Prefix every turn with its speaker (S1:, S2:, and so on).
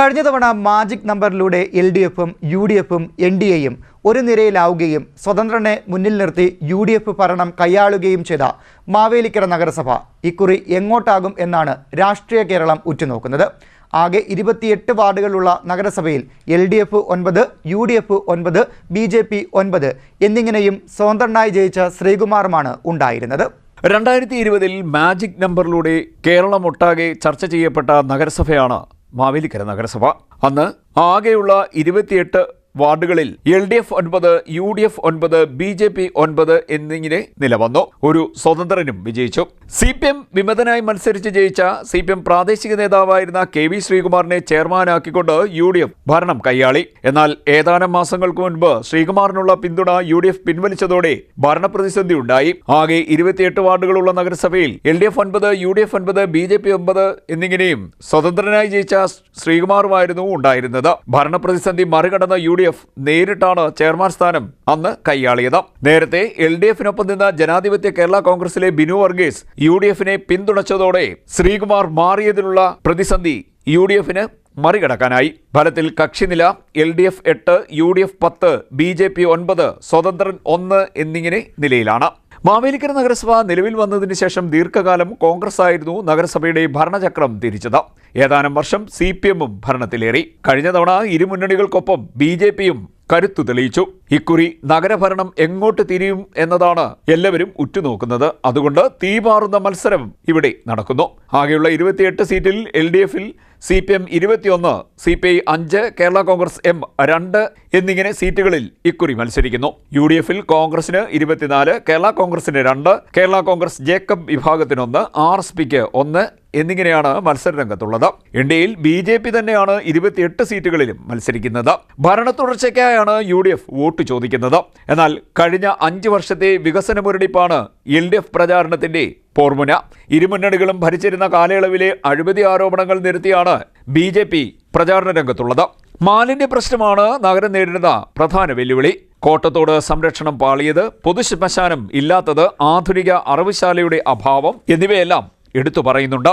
S1: കഴിഞ്ഞ തവണ മാജിക് നമ്പറിലൂടെ എൽ ഡി എഫും യു ഡി എഫും എൻ ഡി എയും ഒരു നിരയിലാവുകയും സ്വതന്ത്രനെ മുന്നിൽ നിർത്തി യു ഡി എഫ് ഭരണം കൈയാളുകയും ചെയ്ത മാവേലിക്കര നഗരസഭ ഇക്കുറി എങ്ങോട്ടാകും എന്നാണ് രാഷ്ട്രീയ കേരളം ഉറ്റുനോക്കുന്നത്. ആകെ ഇരുപത്തിയെട്ട് വാർഡുകളുള്ള നഗരസഭയിൽ എൽ ഡി എഫ് ഒൻപത് യു ഡി എഫ് ഒൻപത് ബി ജെ പി ഒൻപത് എന്നിങ്ങനെയും സ്വതന്ത്രനായി ജയിച്ച ശ്രീകുമാറുമാണ് ഉണ്ടായിരുന്നത്.
S2: രണ്ടായിരത്തി ഇരുപതിൽ മാജിക് നമ്പറിലൂടെ കേരളമൊട്ടാകെ ചർച്ച ചെയ്യപ്പെട്ട നഗരസഭയാണ് മാവേലിക്കര നഗരസഭ. അന്ന് ആകെയുള്ള ഇരുപത്തിയെട്ട് വാർഡുകളിൽ എൽ ഡി എഫ് ഒൻപത് യു ഡി എഫ് ഒൻപത് ബി ജെ പി ഒൻപത് എന്നിങ്ങനെ നിലവന്നു. ഒരു സ്വതന്ത്രനും വിജയിച്ചു. സി പി എം വിമതനായി മത്സരിച്ച് ജയിച്ച സി പി എം പ്രാദേശിക നേതാവായിരുന്ന കെ വി ശ്രീകുമാറിനെ ചെയർമാനാക്കിക്കൊണ്ട് യു ഡി എഫ് ഭരണം കൈയാളി. എന്നാൽ ഏതാനും മാസങ്ങൾക്ക് മുൻപ് ശ്രീകുമാറിനുള്ള പിന്തുണ യു ഡി എഫ് പിൻവലിച്ചതോടെ ഭരണപ്രതിസന്ധി ഉണ്ടായി. ആകെ ഇരുപത്തിയെട്ട് വാർഡുകളുള്ള നഗരസഭയിൽ എൽ ഡി എഫ് ഒൻപത് യു ഡി എഫ് ഒൻപത് ബി ജെ പി ഒൻപത് എന്നിങ്ങനെയും സ്വതന്ത്രനായി ജയിച്ച ശ്രീകുമാറുമായിരുന്നു ഉണ്ടായിരുന്നത്. ഭരണപ്രതിസന്ധി മറികടന്ന യു ഡി എഫ് നേരിട്ടാണ് ചെയർമാൻ സ്ഥാനം അന്ന് കൈയാളിയത്. നേരത്തെ എൽ ഡി എഫിനൊപ്പം നിന്ന ജനാധിപത്യ കേരള കോൺഗ്രസിലെ ബിനു വർഗീസ് യു ഡി എഫിനെ പിന്തുണച്ചതോടെ ശ്രീകുമാർ മാറിയതിലുള്ള പ്രതിസന്ധി യു ഡി എഫിന് മറികടക്കാനായി. ഫലത്തിൽ കക്ഷിനില എൽ ഡി എഫ് എട്ട് യു ഡി എഫ് പത്ത് ബി ജെ പി ഒൻപത് സ്വതന്ത്രൻ ഒന്ന് എന്നിങ്ങനെ നിലയിലാണ്. മാവേലിക്കര നഗരസഭ നിലവിൽ വന്നതിന് ശേഷം ദീർഘകാലം കോൺഗ്രസ് ആയിരുന്നു നഗരസഭയുടെ ഭരണചക്രം തിരിച്ചത്. ഏതാനും വർഷം സി പി എമ്മും ഭരണത്തിലേറി. കഴിഞ്ഞ തവണ ഇരുമുന്നണികൾക്കൊപ്പം ബി ജെ പിയും കരുത്തു തെളിയിച്ചു. ഇക്കുറി നഗരഭരണം എങ്ങോട്ട് തിരിയും എന്നതാണ് എല്ലാവരും ഉറ്റുനോക്കുന്നത്. അതുകൊണ്ട് തീപാറുന്ന മത്സരം ഇവിടെ നടക്കുന്നു. ആകെയുള്ള ഇരുപത്തിയെട്ട് സീറ്റിൽ എൽ ഡി എഫിൽ സി പി എം ഇരുപത്തിയൊന്ന് സി പി ഐ അഞ്ച് കേരള കോൺഗ്രസ് എം രണ്ട് എന്നിങ്ങനെ സീറ്റുകളിൽ ഇക്കുറി മത്സരിക്കുന്നു. യു ഡി എഫിൽ കോൺഗ്രസിന് ഇരുപത്തിനാല് കേരള കോൺഗ്രസിന് രണ്ട് കേരള കോൺഗ്രസ് ജേക്കബ് വിഭാഗത്തിനൊന്ന് ആർ എസ് പിക്ക് ഒന്ന് എന്നിങ്ങനെയാണ് മത്സരരംഗത്തുള്ളത്. ഇന്ത്യയിൽ ബി ജെ പി തന്നെയാണ് ഇരുപത്തിയെട്ട് സീറ്റുകളിലും മത്സരിക്കുന്നത്. ഭരണ തുടർച്ചയ്ക്കായാണ് യു ഡി എഫ് വോട്ട് ചോദിക്കുന്നത്. എന്നാൽ കഴിഞ്ഞ അഞ്ച് വർഷത്തെ വികസന മുരടിപ്പാണ് എൽ ഡി എഫ് പ്രചാരണത്തിന്റെ പോർമുന ഇരുമുന്നണികളും ഭരിച്ചിരുന്ന കാലയളവിലെ അഴിമതി ആരോപണങ്ങൾ നിരത്തിയാണ് ബി ജെ പി പ്രചാരണ രംഗത്തുള്ളത്. മാലിന്യ പ്രശ്നമാണ് നഗരം നേരിടുന്ന പ്രധാന വെല്ലുവിളി. കോട്ടത്തോട് സംരക്ഷണം പാളിയത് പൊതുശ്മശാനം ഇല്ലാത്തത് ആധുനിക അറിവുശാലയുടെ അഭാവം എന്നിവയെല്ലാം എടുത്തു പറയുന്നുണ്ട്.